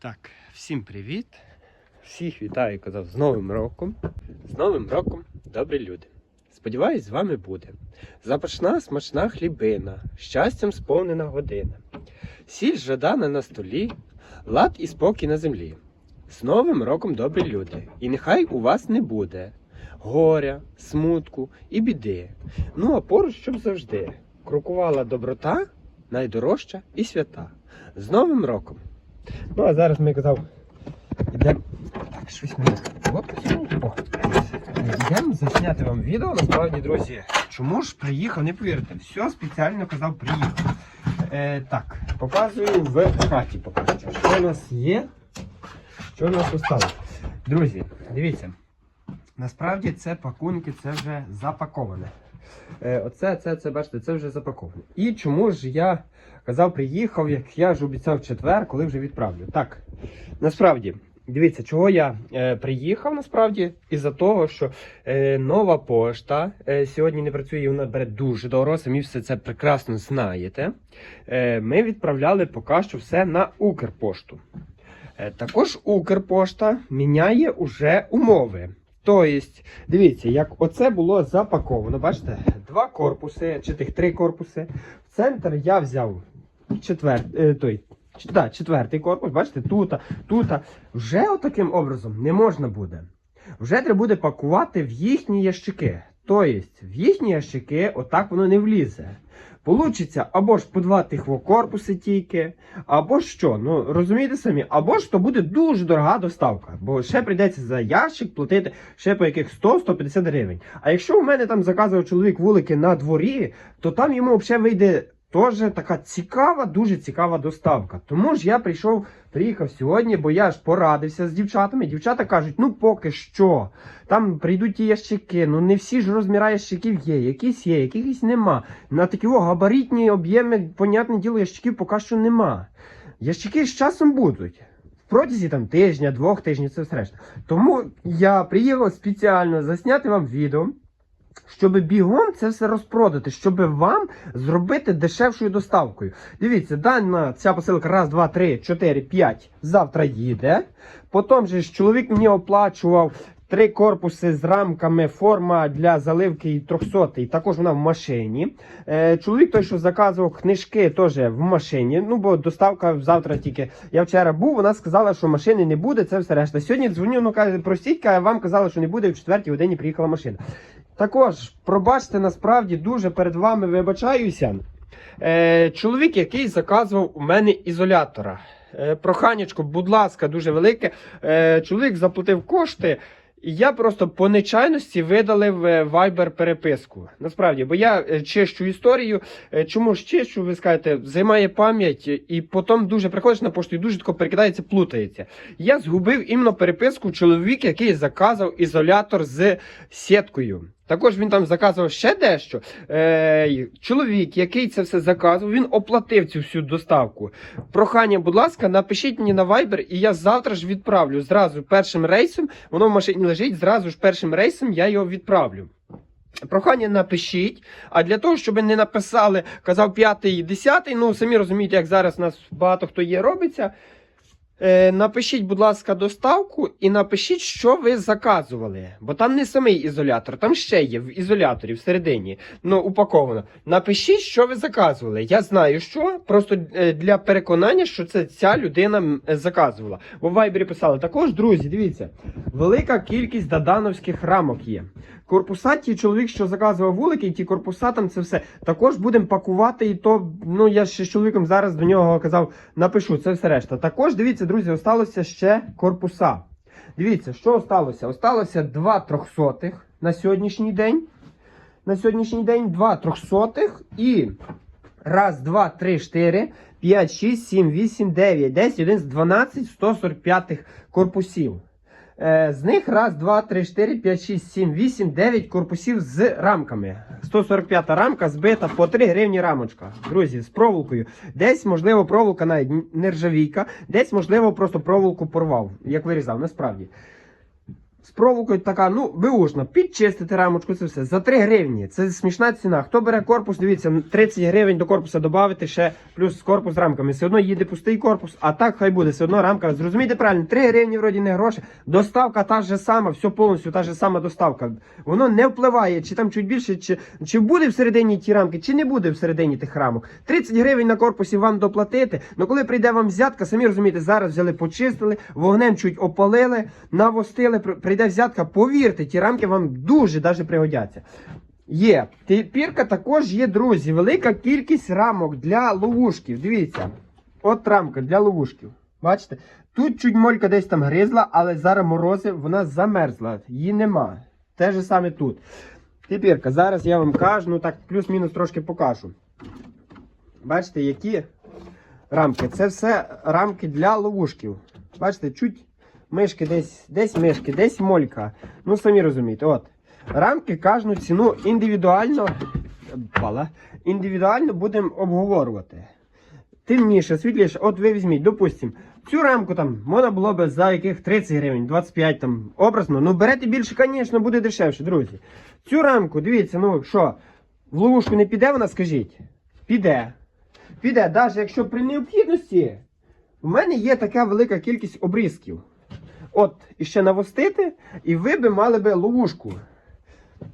Так, всім привіт. Всіх вітаю, казав, з Новим роком. З Новим роком, добрі люди. Сподіваюсь, з вами буде. Запашна смачна хлібина, щастям сповнена година. Сіль жадана на столі, лад і спокій на землі. З Новим роком, добрі люди, і нехай у вас не буде горя, смутку і біди. Ну а поруч, щоб завжди крокувала доброта, найдорожча і свята. З Новим роком! Ну, а зараз ми казав, йдемо. Так, щось. О, йдемо засняти вам відео. Насправді, друзі, чому ж приїхав, не повірите, все спеціально казав, приїхав. Е, так, показую в хаті що. Що у нас є? Що у нас осталось? Друзі, дивіться. Насправді це пакунки, це вже запаковане. Е, оце, це, це, бачите, це вже запаковане. І чому ж я казав, приїхав, як я ж обіцяв четвер, коли вже відправлю. Так, насправді, дивіться, чого я е, приїхав насправді, із-за того, що е, нова пошта е, сьогодні не працює, і вона бере дуже дорого, самі все це прекрасно знаєте. Е, ми відправляли поки що все на Укрпошту. Е, також Укрпошта міняє уже умови. Тобто, дивіться, як оце було запаковано. Бачите, два корпуси, чи тих три корпуси. В центр я взяв четвер... е, той, да, четвертий корпус. Бачите, тут, тут. Вже отаким образом не можна буде. Вже треба буде пакувати в їхні ящики. Тобто, в їхні ящики отак воно не влізе. Получиться або ж по два тих во корпуси тільки, або що, ну розумієте самі, або ж то буде дуже дорога доставка, бо ще прийдеться за ящик платити ще по яких 100-150 гривень. А якщо у мене там заказував чоловік вулики на дворі, то там йому взагалі вийде теж така цікава, дуже цікава доставка. Тому ж я прийшов, приїхав сьогодні, бо я ж порадився з дівчатами. Дівчата кажуть, ну поки що. Там прийдуть ті ящики, ну не всі ж розміри ящиків є, якісь є, якихось нема. На такі о, габаритні об'єми, понятне діло, ящиків поки що нема. Ящики з часом будуть. Протязі там тижня, двох тижнів, це все решта. Тому я приїхав спеціально засняти вам відео, щоб бігом це все розпродати, щоб вам зробити дешевшою доставкою. Дивіться, дана ця посилка раз, два, три, чотири, п'ять завтра їде. Потім же ж чоловік мені оплачував три корпуси з рамками, форма для заливки і 300 також вона в машині. Е, чоловік той, що заказував книжки, теж в машині. Ну, бо доставка завтра тільки. Я вчора був, вона сказала, що машини не буде, це все решта. Сьогодні дзвоню, ну каже, простіть, вам казали, що не буде, в четвертій годині приїхала машина. Також, пробачте, насправді дуже перед вами вибачаюся. Е, чоловік, який заказував у мене ізолятора. Е, проханечко, будь ласка, дуже велике. Е, чоловік заплатив кошти. І я просто по нечайності видалив Viber переписку. Насправді, бо я е, чищу історію. Е, Чому ж чищу, ви скажете, займає пам'ять, і потім дуже приходиш на пошту і дуже тако перекидається, плутається. Я згубив іменно переписку чоловіка, який заказав ізолятор з сіткою. Також він там заказував ще дещо. Е, чоловік, який це все заказував, він оплатив цю всю доставку. Прохання, будь ласка, напишіть мені на Viber, і я завтра ж відправлю. Зразу першим рейсом, воно в машині лежить, зразу ж першим рейсом я його відправлю. Прохання напишіть, а для того, щоб не написали, казав п'ятий і десятий, ну самі розумієте, як зараз у нас багато хто є робиться. Е, напишіть, будь ласка, доставку і напишіть, що ви заказували. Бо там не самий ізолятор, там ще є в ізоляторі всередині, ну, упаковано. Напишіть, що ви заказували. Я знаю, що. Просто е, для переконання, що це ця людина е, заказувала. Бо в Вайбері писали. Також, друзі, дивіться, велика кількість дадановських рамок є. Корпуса, ті чоловік, що заказував вулики, і ті корпуса там це все. Також будемо пакувати, і то, ну я ще з чоловіком зараз до нього казав, напишу, це все решта. Також дивіться, друзі, осталося ще корпуса. Дивіться, що осталося? Осталося 2 трьохсотих на сьогоднішній день. На сьогоднішній день 2 трьохсотих і раз, два, три, чотири, п'ять, шість, сім, вісім, дев'ять, десять, одинадцять, дванадцять, 145 корпусів. Е, З них раз, два, три, чотири, п'ять, шість, сім, вісім, дев'ять корпусів з рамками. 145 рамка збита по 3 гривні рамочка. Друзі, з проволокою. Десь, можливо, проволока навіть нержавійка, десь, можливо, просто проволоку порвав, як вирізав, насправді. Проволокою така, ну, виушна, підчистити рамочку, це все. За 3 гривні. Це смішна ціна. Хто бере корпус, дивіться, 30 гривень до корпуса додати ще, плюс корпус з рамками. Все одно їде пустий корпус, а так хай буде, все одно рамка. Зрозумійте правильно, 3 гривні вроді не гроші. Доставка та ж сама, все повністю та ж сама доставка. Воно не впливає, чи там чуть більше, чи, чи буде всередині ті рамки, чи не буде всередині тих рамок. 30 гривень на корпусі вам доплатити. Ну коли прийде вам взятка, самі розумієте, зараз взяли, почистили, вогнем чуть опалили, навостили, при- прийде взятка. Повірте, ті рамки вам дуже даже пригодяться. Є. Тепірка також є, друзі, велика кількість рамок для ловушків. Дивіться. От рамка для ловушків. Бачите? Тут чуть молька десь там гризла, але зараз морози, вона замерзла. Її нема. Те ж саме тут. Тепірка, зараз я вам кажу, ну так плюс-мінус трошки покажу. Бачите, які рамки? Це все рамки для ловушків. Бачите, чуть мишки десь, десь мишки, десь молька. Ну, самі розумієте, от. Рамки кожну ціну індивідуально, індивідуально будемо обговорювати. Темніше, світліше, от ви візьміть, допустимо, цю рамку там можна було б за яких 30 гривень, 25 там образно. Ну берете більше, звісно, буде дешевше, друзі. Цю рамку, дивіться, ну що, в ловушку не піде вона, скажіть? Піде. Піде, навіть якщо при необхідності, в мене є така велика кількість обрізків. От, іще навостити, і ви би мали би ловушку.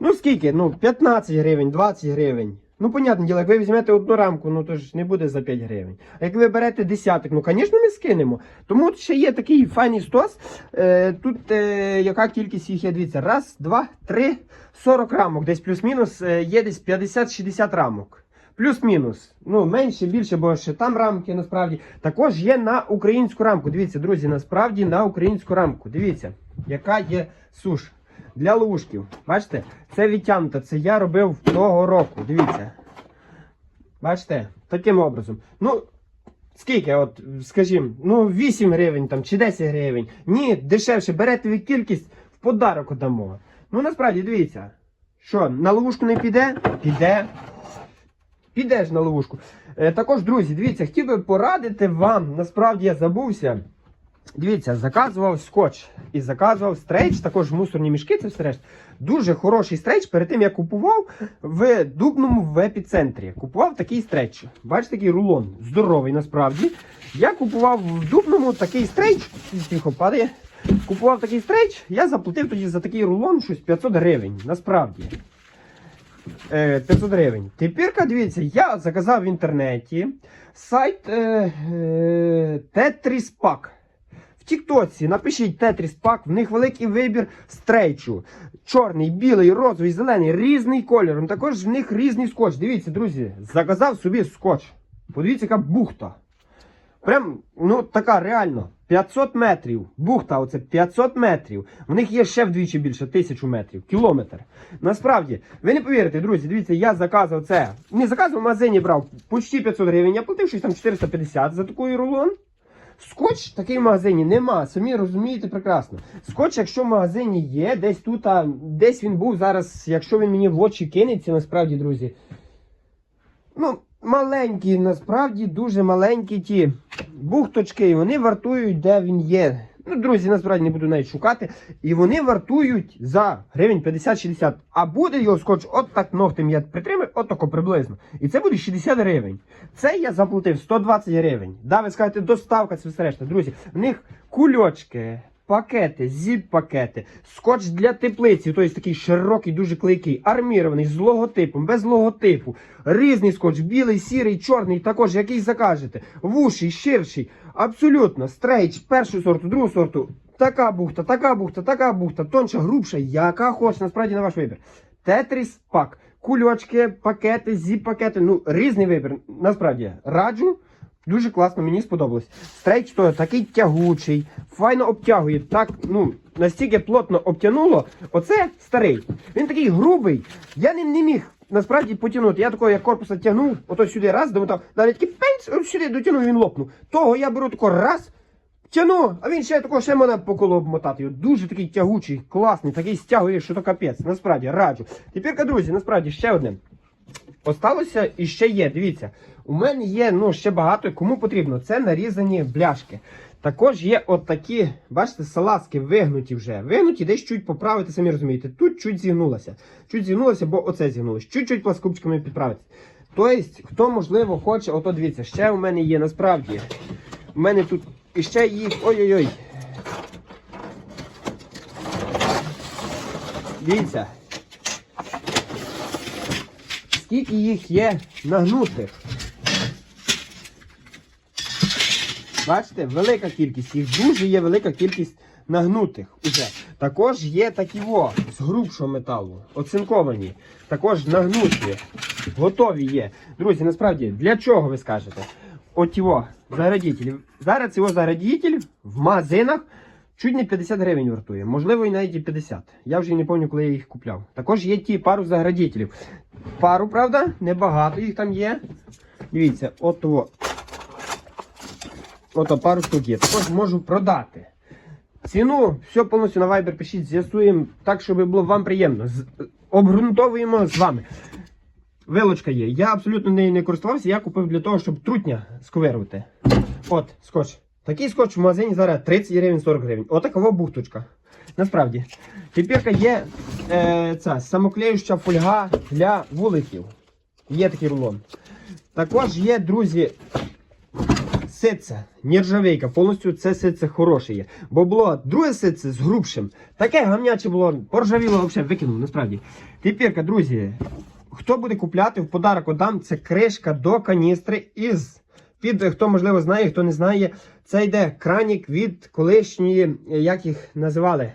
Ну скільки? Ну, 15 гривень, 20 гривень. Ну, понятне діло, як ви візьмете одну рамку, ну то ж не буде за 5 гривень. А як ви берете десяток, ну, звісно, ми скинемо. Тому ще є такий файний стос. Е, тут е, яка кількість їх є? Дивіться, раз, два, три, 40 рамок, десь плюс-мінус, е, є десь 50-60 рамок. Плюс-мінус. Ну, менше, більше, бо ще там рамки насправді. Також є на українську рамку. Дивіться, друзі, насправді на українську рамку. Дивіться, яка є суш. Для ловушків. Бачите? Це відтягнуто. Це я робив того року. Дивіться. Бачите? Таким образом. Ну, скільки, от, скажімо, ну 8 гривень там, чи 10 гривень. Ні, дешевше, берете ви кількість, в подарок дамо. Ну, насправді, дивіться. Що, на ловушку не піде? Піде. Підеш на ловушку. Е, також, друзі, дивіться, хотів би порадити вам, насправді я забувся. Дивіться, заказував скотч і заказував стрейч, також мусорні мішки, це все решта. Дуже хороший стрейч. Перед тим я купував в Дубному в епіцентрі. Купував такий стрейч. Бачите, такий рулон. Здоровий насправді. Я купував в Дубному такий стрейч. Тихо падає. Купував такий стрейч, я заплатив тоді за такий рулон щось 500 гривень. Насправді. Е, 500 гривень. Тепер, дивіться, я заказав в інтернеті сайт е, е. В Тіктоці напишіть Tetris Pack, в них великий вибір стрейчу. Чорний, білий, розовий, зелений, різний кольор. Також в них різний скотч. Дивіться, друзі, заказав собі скотч. Подивіться, яка бухта. Прям, ну така реально. 500 метрів. Бухта, оце 500 метрів. В них є ще вдвічі більше, тисячу метрів, кілометр. Насправді, ви не повірите, друзі, дивіться, я заказав це. Не заказував в магазині брав почти 500 гривень. Я платив щось там 450 за такий рулон. Скотч такий в магазині нема, самі розумієте прекрасно. Скотч, якщо в магазині є, десь тут, а десь він був зараз, якщо він мені в очі кинеться, насправді, друзі. Ну, маленькі, насправді дуже маленькі ті бухточки, і вони вартують, де він є. Ну, друзі, насправді не буду навіть шукати. І вони вартують за гривень 50-60. А буде його скотч, от так ногтем я притримаю, от тако приблизно. І це буде 60 гривень. Це я заплатив 120 гривень. Да, ви скажете, доставка, це все решта. Друзі, в них кульочки. Пакети, зіп-пакети, скотч для теплиці, тобто такий широкий, дуже клейкий, армірований, з логотипом, без логотипу. Різний скотч, білий, сірий, чорний, також який закажете. Вуший, ширший, абсолютно, стрейч, першого сорту, другого сорту. Така бухта, така бухта, така бухта, тонша, грубша, яка хоче, насправді на ваш вибір. Тетріс пак, кульочки, пакети, зіп-пакети, ну різний вибір. Насправді раджу. Дуже класно, мені сподобалось. Стрейч то такий тягучий, файно обтягує. Так, ну, настільки плотно обтянуло. Оце старий. Він такий грубий. Я ним не міг насправді потягнути. Я такого як корпуса тягнув, ото сюди раз, домотав, далі такий пенс, сюди дотягнув, він лопнув. Того я беру тако раз, тяну, а він ще такого ще мене по колу обмотати. Дуже такий тягучий, класний, такий стягує, що то капець. Насправді раджу. Тепер, друзі, насправді ще одне. Осталося і ще є. Дивіться, у мене є ну, ще багато, кому потрібно. Це нарізані бляшки. Також є от такі, бачите, салазки вигнуті вже. Вигнуті, десь чуть поправити, самі розумієте. Тут чуть зігнулося. Чуть зігнулося, бо оце зігнулося. Чуть-чуть пласкупчиками підправити. Тобто, хто можливо хоче, ото дивіться, ще у мене є насправді. У мене тут іще їх. Ой-ой-ой. Дивіться. Скільки їх є нагнутих. Бачите, велика кількість, їх дуже є велика кількість нагнутих уже. Також є такі во з грубшого металу, оцинковані. Також нагнуті, готові є. Друзі, насправді, для чого ви скажете? От його заградитель. Зараз його заградитель в магазинах чуть не 50 гривень вартує. Можливо, і навіть і 50. Я вже не пам'ятаю, коли я їх купляв. Також є ті пару заградителів. Пару, правда, небагато їх там є. Дивіться, от. Ото пару штук є. Також можу продати. Ціну, все повністю на Viber пишіть, з'ясуємо так, щоб було вам приємно. З- Обґрунтовуємо з вами. Вилочка є. Я абсолютно нею не користувався, я купив для того, щоб трутня сковирувати. От, скотч. Такий скотч в магазині зараз 30 гривень 40 гривень. Отакова бухточка. Насправді. Тепер є е, ця самоклеюча фольга для вуликів. Є такий рулон. Також є, друзі, ситце, нержавейка, повністю це ситце хороше є. Бо було друге ситце з грубшим. Таке гамняче було, поржавіло взагалі викинув, насправді. Тепер, друзі, хто буде купляти, в подарок отдам, це кришка до каністри із. Під, хто можливо знає, хто не знає, це йде кранік від колишньої, е, як їх називали.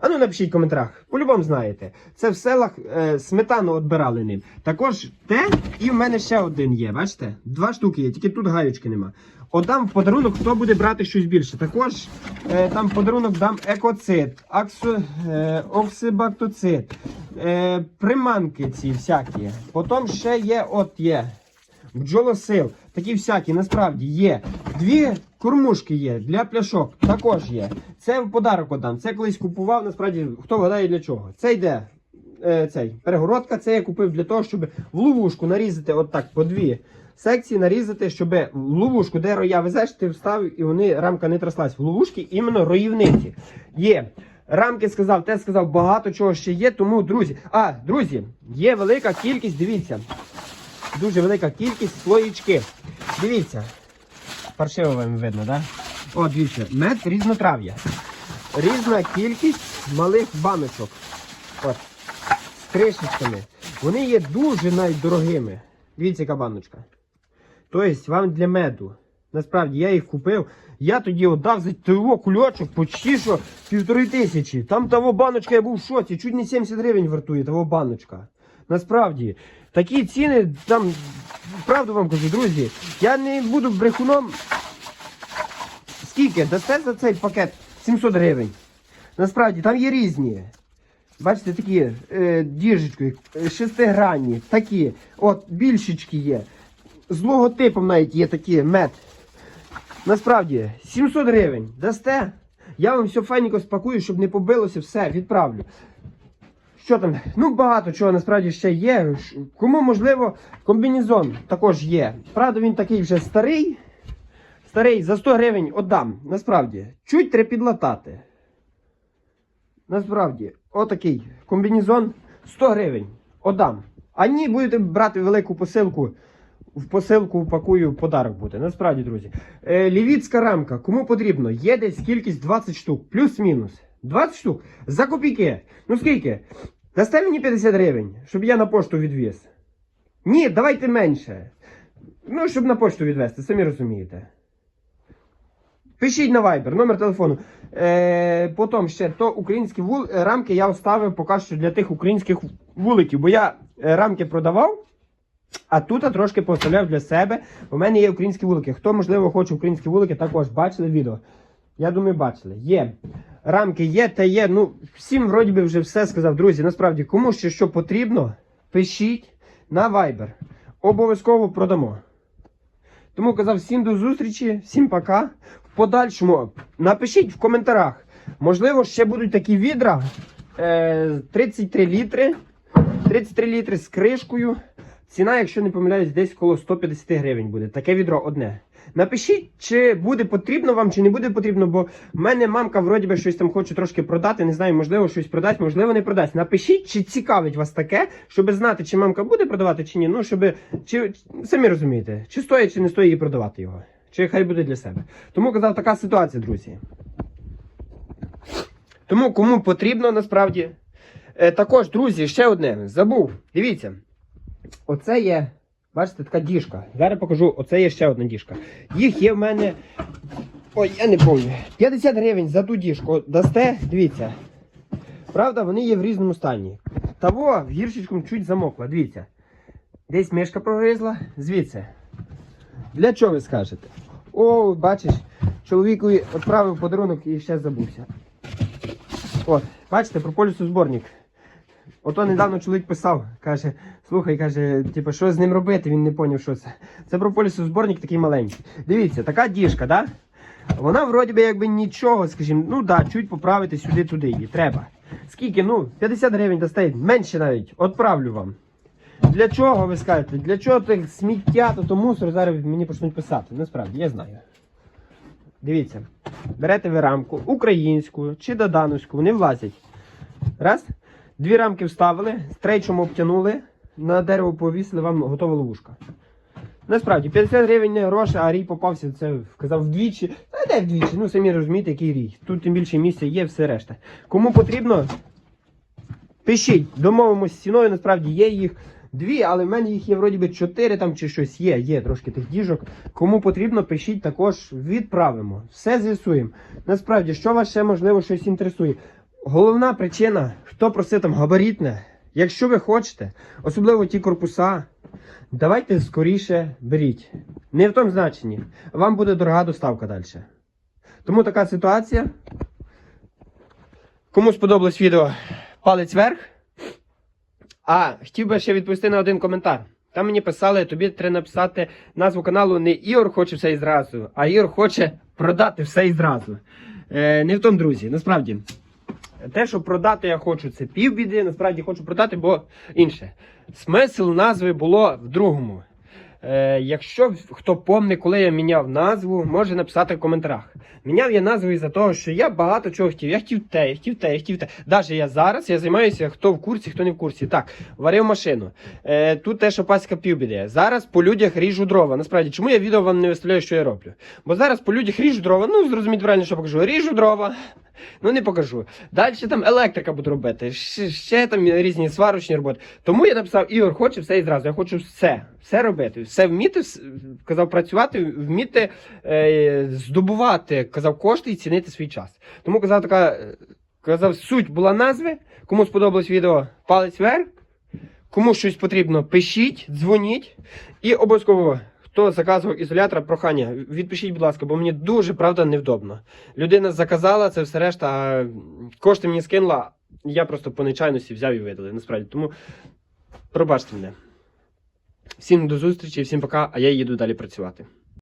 А ну напишіть в коментарях. По-любому знаєте. Це в селах е, сметану відбирали ним. Також те, і в мене ще один є. Бачите? Два штуки є, тільки тут гаючки нема. Отдам в подарунок, хто буде брати щось більше. Також е, там подарунок дам екоцит, аксо, е, оксибактоцит, е, приманки ці всякі. Потім ще є, от є. Бджолосил, такі всякі, насправді є. Дві кормушки є для пляшок, також є. Це в подарок отдам. Це колись купував, насправді, хто вгадає для чого. Це йде е, цей, перегородка, це я купив для того, щоб в ловушку нарізати отак по дві секції, нарізати, щоб в ловушку, де роя везеш, ти встав і вони рамка не траслась. В ловушки іменно роївниці. Є. Рамки сказав, те сказав, багато чого ще є. Тому, друзі. А, друзі, є велика кількість, дивіться. Дуже велика кількість слоїчки. Дивіться. Паршиво вам видно, так? Да? О, дивіться, мед різнотрав'я. Різна кількість малих баночок. От. З кришечками. Вони є дуже навіть дорогими. Дивіться, яка баночка. Тобто вам для меду. Насправді я їх купив. Я тоді отдав за того кульочок почти що півтори тисячі. Там того баночка я був в шоці. Чуть не 70 гривень вартує того баночка. Насправді, такі ціни там, правду вам кажу, друзі, я не буду брехуном. Скільки? Дасте за цей пакет 700 гривень. Насправді, там є різні. Бачите, такі е, діжечки, е, шестигранні, такі. От, більшечки є. З логотипом навіть є такі мед. Насправді, 700 гривень. Дасте? Я вам все файненько спакую, щоб не побилося, все, відправлю. Що там? Ну, багато чого насправді ще є. Кому можливо, комбінезон також є. Правда, він такий вже старий. Старий за 100 гривень отдам. Насправді, чуть треба підлатати. Насправді, отакий комбінезон 100 гривень. Отдам. А ні, будете брати велику посилку. В посилку упакую подарок буде. Насправді, друзі. Е, лівіцька рамка. Кому потрібно? Є десь кількість 20 штук. Плюс-мінус. 20 штук. За копійки. Ну скільки? Дасте мені 50 гривень, щоб я на пошту відвіз. Ні, давайте менше. Ну, щоб на пошту відвезти, самі розумієте. Пишіть на Viber, номер телефону. Е, потім ще то українські вул... е, рамки я оставив поки що для тих українських вуликів, бо я е, рамки продавав, а тут я трошки поставляв для себе. У мене є українські вулики. Хто, можливо, хоче українські вулики, також бачили відео. Я думаю, бачили. Є. Рамки є та є. Ну, всім вроді би вже все сказав. Друзі, насправді, кому ще що потрібно, пишіть на Viber. Обов'язково продамо. Тому казав всім до зустрічі, всім пока. В подальшому напишіть в коментарях. Можливо, ще будуть такі відра. Е, 33 літри. 33 літри з кришкою. Ціна, якщо не помиляюсь, десь коло 150 гривень буде. Таке відро одне. Напишіть, чи буде потрібно вам, чи не буде потрібно, бо в мене мамка вроді би щось там хоче трошки продати. Не знаю, можливо, щось продасть, можливо, не продасть. Напишіть, чи цікавить вас таке, щоб знати, чи мамка буде продавати, чи ні. Ну, щоб чи самі розумієте, чи стоїть, чи не стоїть їй продавати його. Чи хай буде для себе. Тому казав, така ситуація, друзі. Тому кому потрібно насправді. Е, також, друзі, ще одне. Забув. Дивіться. Оце є. Бачите, така діжка. Зараз покажу, оце є ще одна діжка. Їх є в мене. Ой, я не пам'ятаю. 50 гривень за ту діжку дасте, дивіться. Правда, вони є в різному стані. Того гіршечком чуть замокла, дивіться. Десь мишка прогризла, звідси. Для чого ви скажете? О, бачиш, чоловікові відправив подарунок і ще забувся. О, бачите, про полісозборник. Ото недавно чоловік писав, каже, слухай, каже, типу, що з ним робити, він не поняв, що це. Це про полісозборник такий маленький. Дивіться, така діжка, да? Вона вроді би якби нічого, скажімо, ну да, чуть поправити сюди-туди її. Треба. Скільки? Ну, 50 гривень достає, менше навіть, отправлю вам. Для чого ви скажете? Для чого тих сміття, то, то мусор зараз мені почнуть писати. Насправді, я знаю. Дивіться, берете ви рамку українську чи додановську, вони влазять. Раз. Дві рамки вставили, стрейчом обтянули, на дерево повісили, вам готова ловушка. Насправді, 50 гривень не гроші, а рій попався, це вказав вдвічі. Та де вдвічі? Ну самі розумієте, який рій. Тут тим більше місця є, все решта. Кому потрібно, пишіть, домовимося з ціною, насправді є їх дві, але в мене їх є вроді би чотири там чи щось є, є трошки тих діжок. Кому потрібно, пишіть також, відправимо. Все з'ясуємо. Насправді, що вас ще можливо щось інтересує. Головна причина, хто просив там габаритне, якщо ви хочете, особливо ті корпуса, давайте скоріше беріть. Не в тому значенні. Вам буде дорога доставка далі. Тому така ситуація. Кому сподобалось відео, палець вверх. А хотів би ще відповісти на один коментар. Там мені писали, тобі треба написати назву каналу не Ігор хоче все і зразу, а Ігор хоче продати все і зразу. Е, не в тому, друзі, насправді. Те, що продати я хочу, це півбіди. Насправді хочу продати, бо інше. Смисл назви було в другому. Е, якщо хто помне, коли я міняв назву, може написати в коментарях. Міняв я назву із-за того, що я багато чого хотів. Я хотів те, я хотів те, я хотів те. Навіть я зараз я займаюся, хто в курсі, хто не в курсі. Так, варив машину. Е, тут те, що паська півбіди. Зараз по людях ріжу дрова. Насправді, чому я відео вам не виставляю, що я роблю? Бо зараз по людях ріжу дрова. Ну, зрозуміть правильно, що покажу. Ріжу дрова. Ну не покажу. Далі там електрика буду робити, ще, ще там різні сварочні роботи. Тому я написав, Ігор, хочу все і зразу. Я хочу все, все робити, все вміти, казав працювати, вміти е, здобувати, казав кошти і цінити свій час. Тому казав така, е, казав, суть була назви. Кому сподобалось відео, палець вверх. Кому щось потрібно, пишіть, дзвоніть. І обов'язково, хто заказував ізолятор, прохання, відпишіть, будь ласка, бо мені дуже правда невдобно. Людина заказала це все решта, кошти мені скинула. Я просто по нечайності взяв і видали. Насправді. Тому пробачте мене. Всім до зустрічі, всім пока, а я їду далі працювати.